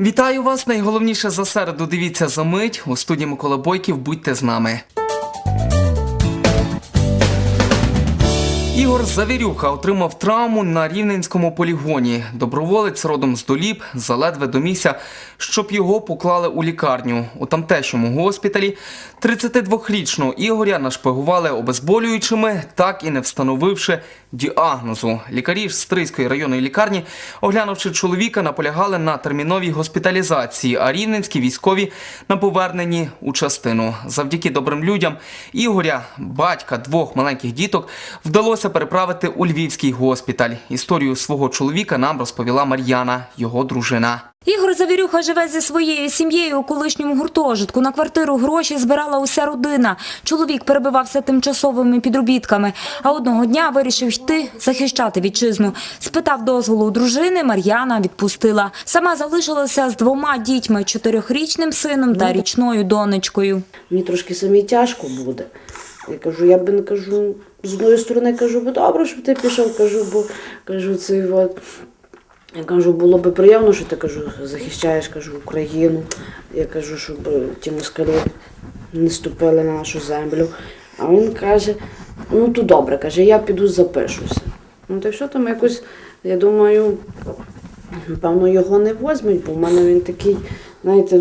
Вітаю вас! Найголовніше за середу. Дивіться за мить. У студії Микола Бойків. Будьте з нами. Ігор Завірюха отримав травму на рівненському полігоні. Доброволець родом з доліб заледве домігся, щоб його поклали у лікарню. У тамтешньому госпіталі 32-річного Ігоря нашпигували обезболюючими, так і не встановивши діагнозу. Лікарі ж Стрийської районної лікарні, оглянувши чоловіка, наполягали на терміновій госпіталізації, а рівненські військові на поверненні у частину. Завдяки добрим людям Ігоря, батька двох маленьких діток, вдалося переправити у львівський госпіталь. Історію свого чоловіка нам розповіла Мар'яна, його дружина. Ігор Завірюха живе зі своєю сім'єю у колишньому гуртожитку. На квартиру гроші збирала уся родина. Чоловік перебивався тимчасовими підробітками, а одного дня вирішив йти захищати вітчизну. Спитав дозволу у дружини, Мар'яна відпустила. Сама залишилася з двома дітьми – чотирьохрічним сином та річною донечкою. Мені трошки самі тяжко буде. Я кажу, я би не кажу, з одної сторони кажу, бо добре, щоб ти пішов, кажу, бо кажу, це от. Я кажу, було би приємно, що ти кажу, захищаєш кажу, Україну. Я кажу, щоб е, ті москалі не ступили на нашу землю. А він каже, ну то добре, каже, я піду запишуся. Ну то що там якось, я думаю, напевно, його не возьмуть, бо в мене він такий, знаєте,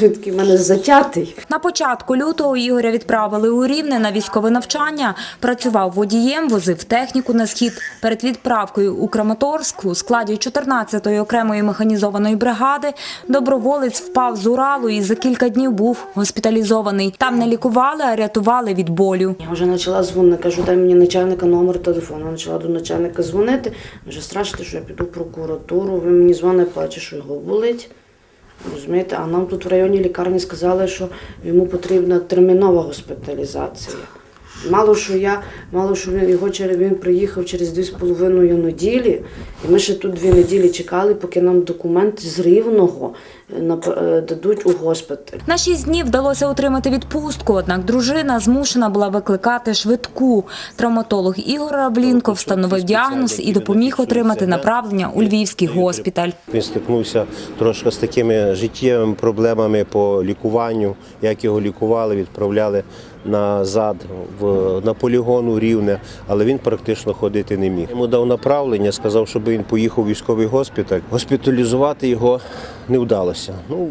такий в мене затятий. На початку лютого Ігоря відправили у Рівне на військове навчання. Працював водієм, возив техніку на схід. Перед відправкою у Краматорськ у складі 14-ї окремої механізованої бригади доброволець впав з Уралу і за кілька днів був госпіталізований. Там не лікували, а рятували від болю. Я вже почала дзвонити, кажу, дай мені начальника номер телефону. Я почала до начальника дзвонити. Вже страшно, що я піду в прокуратуру. Він мені дзвонить, плаче, що його болить. Розумієте, а нам тут в районній лікарні сказали, що йому потрібна термінова госпіталізація. Мало що я, мало що він його через він приїхав через дві з половиною неділі, і ми ще тут дві неділі чекали, поки нам документ з рівного е, е, дадуть у госпіталь. На шість днів вдалося отримати відпустку, однак дружина змушена була викликати швидку. Травматолог Ігор Раблінко встановив діагноз і допоміг отримати направлення у Львівський госпіталь. Він стикнувся трошки з такими життєвими проблемами по лікуванню. Як його лікували, відправляли назад в, на полігон у Рівне, але він практично ходити не міг. Йому дав направлення, сказав, щоб він поїхав у військовий госпіталь. Госпіталізувати його не вдалося. Ну,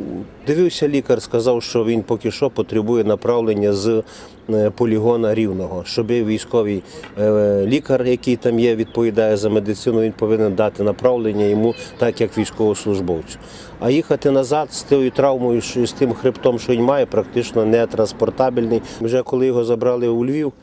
дивився лікар, сказав, що він поки що потребує направлення з е, полігона рівного, щоб військовий е, лікар, який там є, відповідає за медицину, він повинен дати направлення йому, так як військовослужбовцю. А їхати назад з тією травмою, з тим хребтом, що він має, практично не транспортабельний. Вже коли його забрали у Львів,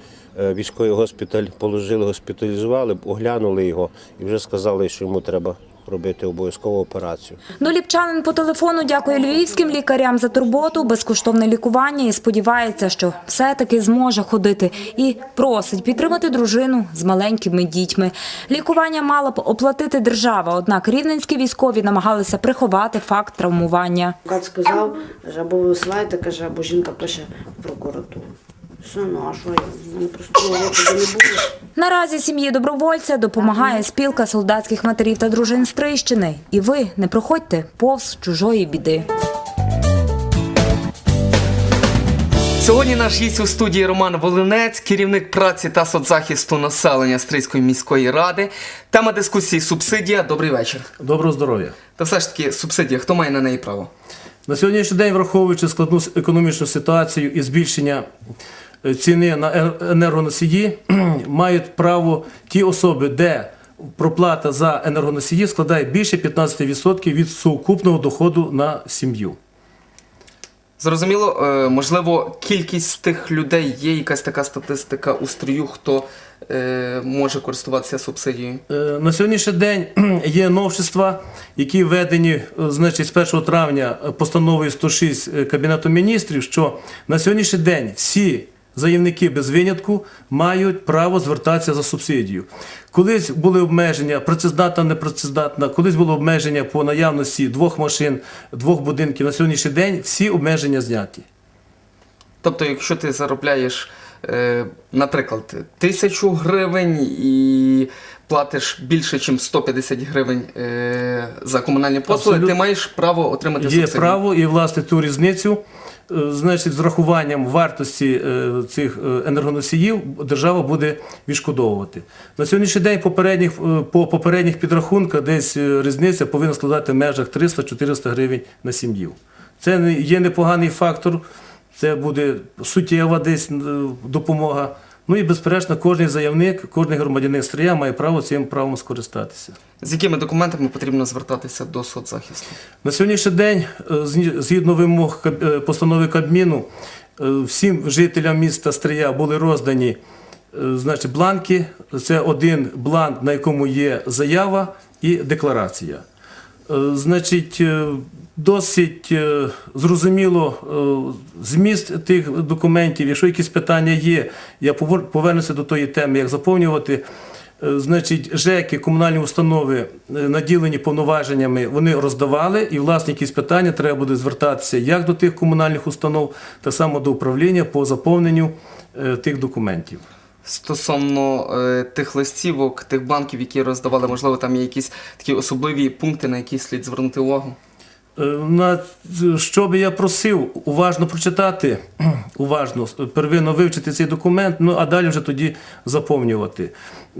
е, військовий госпіталь положили, госпіталізували, оглянули його і вже сказали, що йому треба робити обов'язкову операцію. Доліпчанин по телефону дякує львівським лікарям за турботу, безкоштовне лікування і сподівається, що все-таки зможе ходити. І просить підтримати дружину з маленькими дітьми. Лікування мала б оплатити держава, однак рівненські військові намагалися приховати факт травмування. Адвокат сказав, або ви висилаєте, каже, або жінка пише в прокуратуру. Все, ну а що я? Просто не було. Наразі сім'ї добровольця допомагає спілка солдатських матерів та дружин Стрийщини. І ви не проходьте повз чужої біди. Сьогодні наш гість у студії Роман Волинець, керівник праці та соцзахисту населення Стрийської міської ради. Тема дискусії субсидія. Добрий вечір. Доброго здоров'я. Та все ж таки субсидія, хто має на неї право? На сьогоднішній день, враховуючи складну с- економічну ситуацію і збільшення ціни на е- енергоносії, мають право ті особи, де проплата за енергоносії складає більше 15% від сукупного доходу на сім'ю. Зрозуміло, е, можливо, кількість тих людей є якась така статистика у строю, хто е, може користуватися субсидією. На сьогоднішній день є новшества, які введені значить, з 1 травня постановою 106 Кабінету міністрів, що на сьогоднішній день всі заявники без винятку мають право звертатися за субсидію. Колись були обмеження працездатна, непрацездатна, колись було обмеження по наявності двох машин, двох будинків. На сьогоднішній день всі обмеження зняті. Тобто, якщо ти заробляєш е, наприклад, тисячу гривень і платиш більше, ніж 150 гривень е, за комунальні послуги, Абсолютно. ти маєш право отримати Є субсидію. право і власне ту різницю, значить, з рахуванням вартості е, цих е, енергоносіїв держава буде відшкодовувати. На сьогоднішній день попередніх, е, по попередніх підрахунках десь е, різниця повинна складати в межах 300-400 гривень на сім'ю. Це є непоганий фактор, це буде суттєва десь е, допомога. Ну і безперечно, кожен заявник, кожен громадянин Стрия має право цим правом скористатися. З якими документами потрібно звертатися до соцзахисту? На сьогоднішній день, е, згідно вимог е, постанови Кабміну, е, всім жителям міста Стрия були роздані значить, бланки. Це один бланк, на якому є заява і декларація. Е, Значить, е, досить е, зрозуміло зміст тих документів. Якщо якісь питання є, я повер- повернуся до тої теми, як заповнювати. Значить, ЖЕКи, комунальні установи, наділені повноваженнями, вони роздавали, і власне якісь питання треба буде звертатися як до тих комунальних установ, так само до управління по заповненню тих документів. Стосовно е, тих листівок, тих банків, які роздавали, можливо, там є якісь такі особливі пункти, на які слід звернути увагу. Е, На що би я просив уважно прочитати, уважно первинно вивчити цей документ, ну а далі вже тоді заповнювати.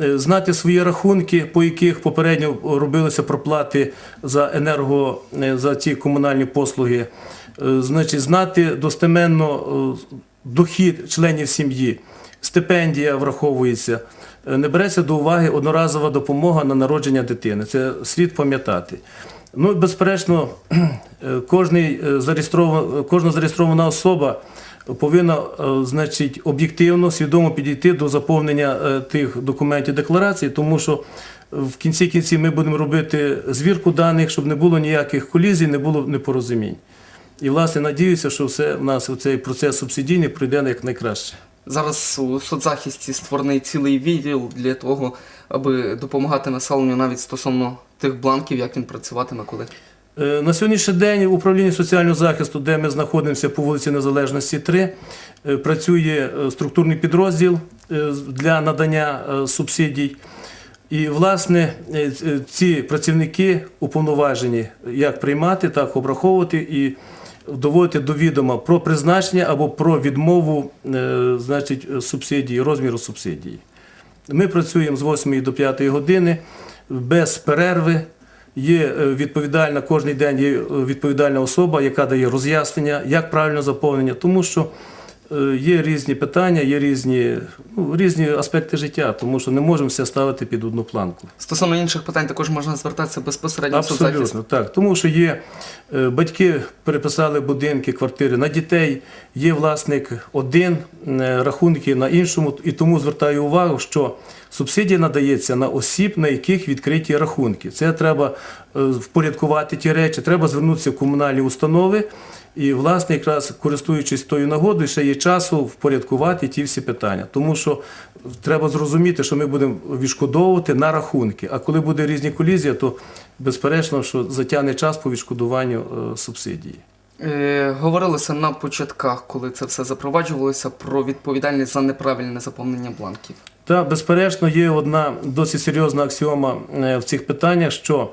Е, Знати свої рахунки, по яких попередньо робилися проплати за енерго, е, за ці комунальні послуги. Е, Значить, знати достеменно е, дохід членів сім'ї, стипендія враховується. Е, Не береться до уваги одноразова допомога на народження дитини. Це слід пам'ятати. Ну, безперечно, е, е, кожна зареєстрована особа повинна значить, об'єктивно, свідомо підійти до заповнення тих документів декларації, тому що в кінці кінці ми будемо робити звірку даних, щоб не було ніяких колізій, не було непорозумінь. І, власне, надіюся, що все в нас цей процес субсидійний пройде як найкраще. Зараз у соцзахисті створений цілий відділ для того, аби допомагати населенню навіть стосовно тих бланків, як він працюватиме, коли. Е, На сьогоднішній день в управлінні соціального захисту, де ми знаходимося по вулиці Незалежності 3, е, працює е, структурний підрозділ для надання субсидій. І, власне, ці працівники уповноважені як приймати, так обраховувати і доводити до відома про призначення або про відмову е, значить, субсидії, розміру субсидії. Ми працюємо з 8 до 5 години без перерви. Є е, відповідальна кожен день є е, відповідальна особа, яка дає роз'яснення, як правильно заповнення, тому що є різні питання, є різні, ну, різні аспекти життя, тому що не можемо все ставити під одну планку. Стосовно інших питань також можна звертатися безпосередньо в соцзахист. Абсолютно так. Тому що є е, батьки переписали будинки, квартири на дітей, є власник один, е, рахунки на іншому, і тому звертаю увагу, що субсидія надається на осіб, на яких відкриті рахунки. Це треба е, впорядкувати ті речі, треба звернутися в комунальні установи. І, власне, якраз користуючись тою нагодою, ще є часу впорядкувати ті всі питання. Тому що треба зрозуміти, що ми будемо відшкодовувати на рахунки. А коли буде різні колізії, то безперечно, що затягне час по відшкодуванню е, субсидії. Е, говорилося на початках, коли це все запроваджувалося, про відповідальність за неправильне заповнення бланків. Та, безперечно, є одна досить серйозна аксіома е, в цих питаннях, що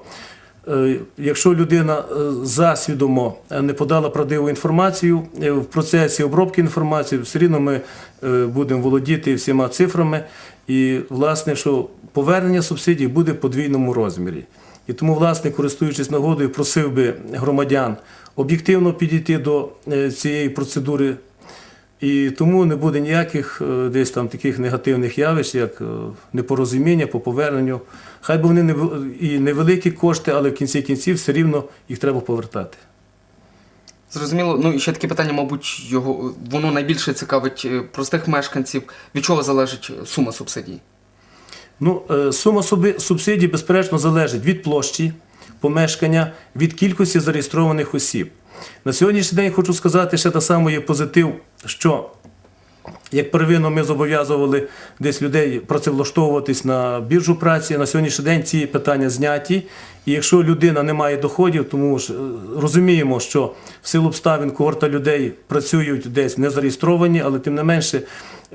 якщо людина е, засвідомо е, не подала правдиву інформацію е, в процесі обробки інформації, все рівно ми е, будемо володіти всіма цифрами, і власне, що повернення субсидій буде в подвійному розмірі. І тому, власне, користуючись нагодою, просив би громадян об'єктивно підійти до е, цієї процедури і тому не буде ніяких е, десь там таких негативних явищ, як е, непорозуміння по поверненню. Хай би вони і невеликі кошти, але в кінці кінців все рівно їх треба повертати. Зрозуміло, ну і ще таке питання, мабуть, його воно найбільше цікавить е, простих мешканців. Від чого залежить сума субсидій? Ну, сума субсидій, безперечно, залежить від площі помешкання, від кількості зареєстрованих осіб. На сьогоднішній день хочу сказати, ще та саме є позитив, що як первинно ми зобов'язували десь людей працевлаштовуватись на біржу праці, на сьогоднішній день ці питання зняті. І якщо людина не має доходів, тому ж е, розуміємо, що в силу обставин когорта людей працюють десь не зареєстровані, але тим не менше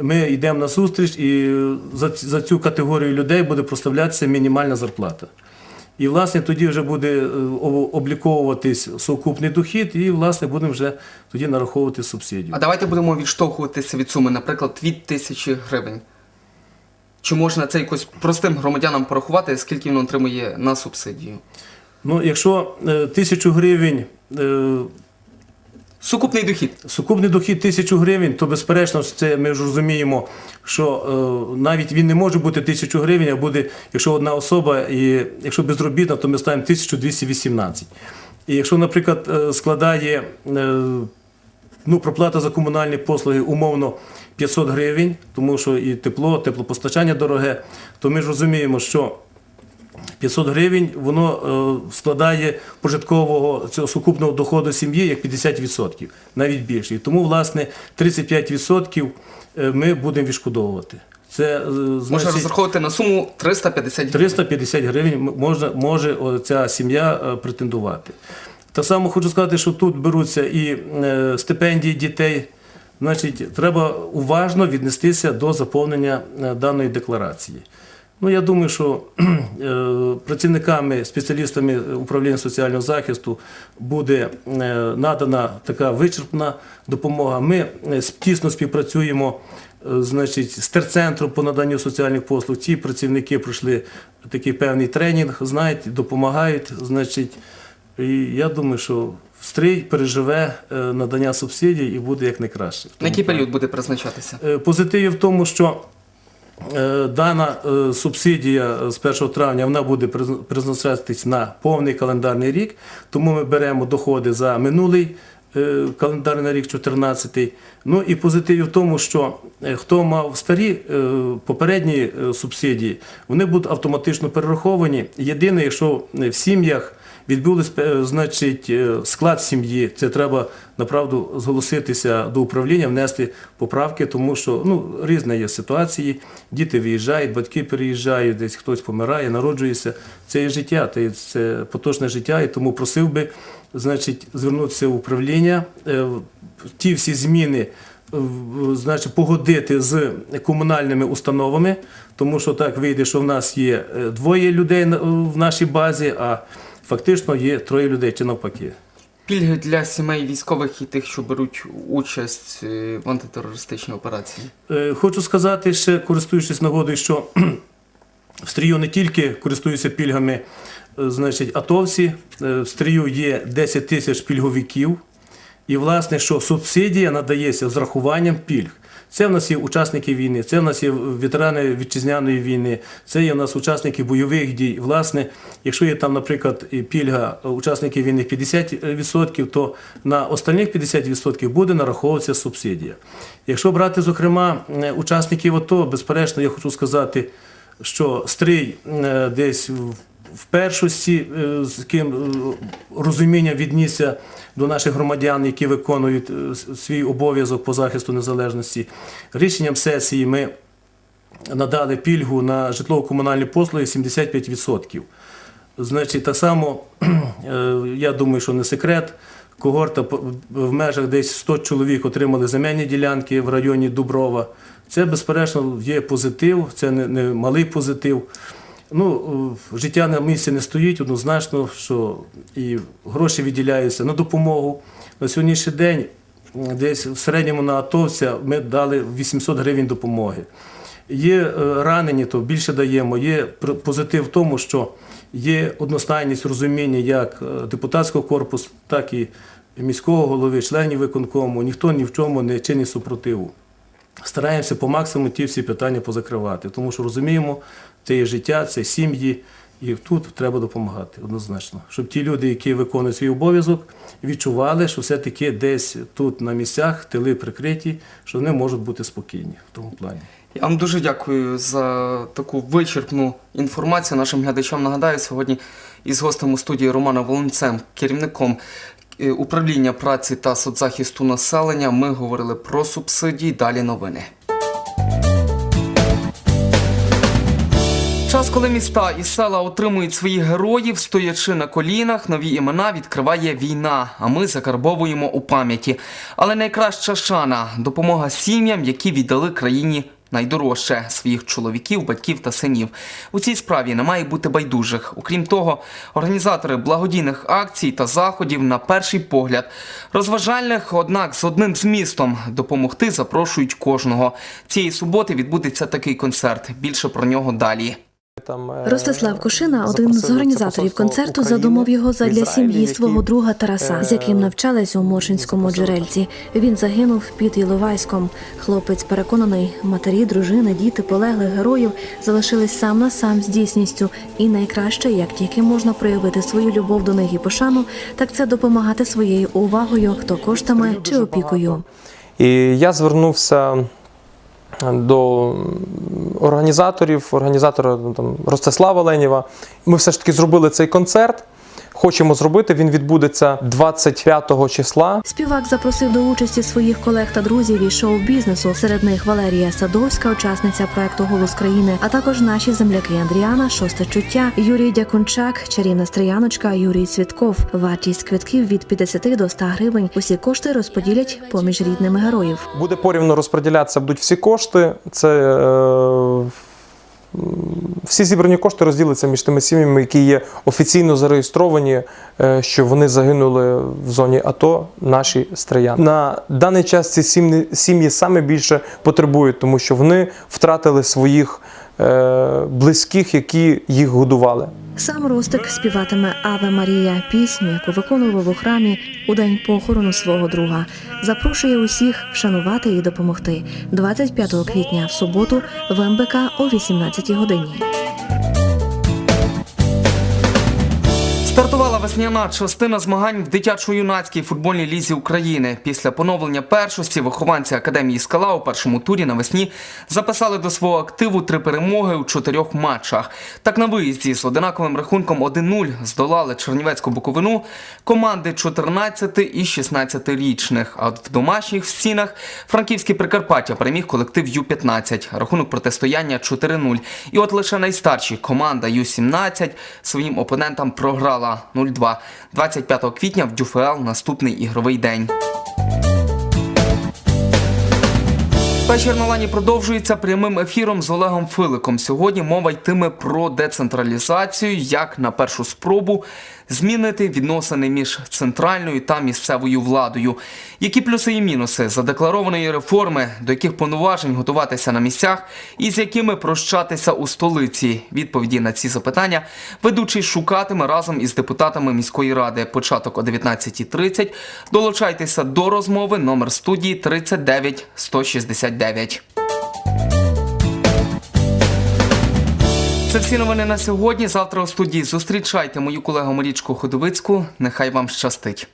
ми йдемо на зустріч, і за, за цю категорію людей буде проставлятися мінімальна зарплата. І, власне, тоді вже буде е, обліковуватись сукупний дохід, і, власне, будемо вже тоді нараховувати субсидію. А давайте будемо відштовхуватися від суми, наприклад, від тисячі гривень. Чи можна це якось простим громадянам порахувати, скільки він отримує на субсидію? Ну, якщо е, тисячу гривень е, Сукупний дохід. Сукупний дохід тисячу гривень, то безперечно, це ми ж розуміємо, що е, навіть він не може бути тисячу гривень, а буде, якщо одна особа, і якщо безробітна, то ми ставимо 1218. І якщо, наприклад, е, складає е, ну, проплата за комунальні послуги умовно 500 гривень, тому що і тепло, теплопостачання дороге, то ми ж розуміємо, що 500 гривень воно е, складає прожиткового цього сукупного доходу сім'ї як 50%, навіть більше. І тому, власне, 35% е, ми будемо відшкодовувати. Це е, Можна розраховувати на суму 350 гривень. 350 гривень можна, може ця сім'я претендувати. Так само хочу сказати, що тут беруться і стипендії дітей. Значить, треба уважно віднестися до заповнення даної декларації. Ну, я думаю, що е, працівниками, спеціалістами управління соціального захисту буде е, надана така вичерпна допомога. Ми е, тісно співпрацюємо значить, з терцентром по наданню соціальних послуг. Ці працівники пройшли такий певний тренінг, знають, допомагають. Значить, і я думаю, що Стрий переживе надання субсидій і буде як найкраще. На який період буде призначатися? Е, Позитив в тому, що дана е, субсидія е, з 1 травня вона буде приз- призначатись на повний календарний рік, тому ми беремо доходи за минулий е, календарний рік 14 Ну і позитив в тому, що е, хто мав старі е, попередні е, субсидії, вони будуть автоматично перераховані. Єдине, якщо е, в сім'ях відбулись е, значить, е, склад сім'ї. Це треба направду зголоситися до управління, внести поправки, тому що ну, різні є ситуації. Діти виїжджають, батьки переїжджають, десь хтось помирає, народжується. Це є життя, це, поточне життя, і тому просив би значить, звернутися в управління. Е, Ті всі зміни значить, погодити з комунальними установами, тому що так вийде, що в нас є двоє людей в нашій базі, а фактично є троє людей чи навпаки. Пільги для сімей військових і тих, що беруть участь е, в антитерористичній операції. Е, Хочу сказати ще, користуючись нагодою, що в стрію не тільки користуються пільгами е, значить, атовці, в стрію є 10 тисяч пільговиків. І, власне, що субсидія надається з рахуванням пільг. Це в нас є учасники війни, це в нас є ветерани вітчизняної війни, це є в нас учасники бойових дій. Власне, якщо є там, наприклад, пільга учасників війни 50%, то на остальних 50% буде нараховуватися субсидія. Якщо брати, зокрема, е, учасників АТО, безперечно, я хочу сказати, що стрій е, десь в- першості, е, з ким е, розуміння віднісся до наших громадян, які виконують е, свій обов'язок по захисту незалежності. Рішенням сесії ми надали пільгу на житлово-комунальні послуги 75%. Значить, так само, е, я думаю, що не секрет. Когорта в межах десь 100 чоловік отримали земельні ділянки в районі Дуброва. Це, безперечно, є позитив, це не, малий позитив. Ну, життя на місці не стоїть, однозначно, що і гроші виділяються на допомогу. На сьогоднішній день десь в середньому на атовця ми дали 800 гривень допомоги. Є е, ранені, то більше даємо. Є позитив в тому, що є одностайність розуміння як е, депутатського корпусу, так і міського голови, членів виконкому. Ніхто ні в чому не чинить супротиву. Стараємося по максимуму ті всі питання позакривати, тому що розуміємо, це є життя, це сім'ї, і тут треба допомагати однозначно, щоб ті люди, які виконують свій обов'язок, відчували, що все-таки десь тут на місцях тили прикриті, що вони можуть бути спокійні в тому плані. Я вам дуже дякую за таку вичерпну інформацію. Нашим глядачам нагадаю сьогодні із гостем у студії Романа Волонцем, керівником управління праці та соцзахисту населення. Ми говорили про субсидії. Далі новини. час, коли міста і села отримують своїх героїв, стоячи на колінах, нові імена відкриває війна, а ми закарбовуємо у пам'яті. Але найкраща шана допомога сім'ям, які віддали країні найдорожче своїх чоловіків, батьків та синів. У цій справі не має бути байдужих. Окрім того, організатори благодійних акцій та заходів на перший погляд розважальних, однак з одним змістом допомогти запрошують кожного. Цієї суботи відбудеться такий концерт. Більше про нього далі. Там, е, Ростислав Кошина, один з організаторів концерту, задумав його задля сім'ї свого друга Тараса, з яким е, навчались у Моршинському джерельці. Він загинув під Іловайськом. Хлопець переконаний, матері, дружини, діти полеглих героїв залишились сам на сам з дійсністю. І найкраще, як тільки можна проявити свою любов до них і пошану, так це допомагати своєю увагою, хто коштами чи опікою. І я звернувся до організаторів, організатора ну, там, Ростислава Ленєва. Ми все ж таки зробили цей концерт. Хочемо зробити. Він відбудеться 25 числа. Співак запросив до участі своїх колег та друзів із шоу-бізнесу. Серед них Валерія Садовська, учасниця проекту Голос країни, а також наші земляки Андріана, Шосте чуття, Юрій Дякунчак, чарівна Стріяночка, Юрій Цвітков. Вартість квитків від 50 до 100 гривень. Усі кошти розподілять поміж рідними героїв. Буде порівно розподілятися будуть всі кошти. Це е, всі зібрані кошти розділяться між тими сім'ями, які є офіційно зареєстровані, е, що вони загинули в зоні АТО, наші стріяни. На даний час ці сім'ї, саме більше потребують, тому що вони втратили своїх е, близьких, які їх годували. Сам Ростик співатиме Аве Марія пісню, яку виконував у храмі у день похорону свого друга. Запрошує усіх вшанувати і допомогти 25 квітня в суботу в МБК о 18 годині. Весняна частина змагань в дитячо-юнацькій футбольній лізі України. Після поновлення першості вихованці академії Скала у першому турі навесні записали до свого активу три перемоги у чотирьох матчах. Так на виїзді з одинаковим рахунком 1-0 здолали Чернівецьку Буковину команди 14 і 16 річних. А в домашніх стінах Франківське Прикарпаття переміг колектив Ю-15. Рахунок протистояння 4-0. І от лише найстарші команда Ю-17 своїм опонентам програла 0-2. 25 квітня в ДЮФЛ наступний ігровий день. Вечір на лані продовжується прямим ефіром з Олегом Филиком. Сьогодні мова йтиме про децентралізацію, як на першу спробу змінити відносини між центральною та місцевою владою. Які плюси і мінуси задекларованої реформи, до яких повноважень готуватися на місцях, і з якими прощатися у столиці? Відповіді на ці запитання ведучий шукатиме разом із депутатами міської ради. Початок о 19.30. Долучайтеся до розмови. Номер студії 39 169. Це всі новини на сьогодні. Завтра у студії зустрічайте мою колегу Марічку Ходовицьку. Нехай вам щастить.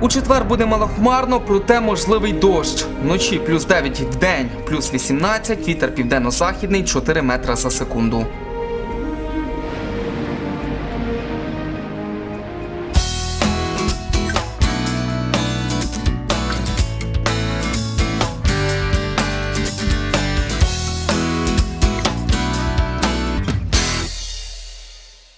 У четвер буде малохмарно, проте можливий дощ. Вночі плюс 9 в день, плюс 18, вітер південно-західний 4 метра за секунду.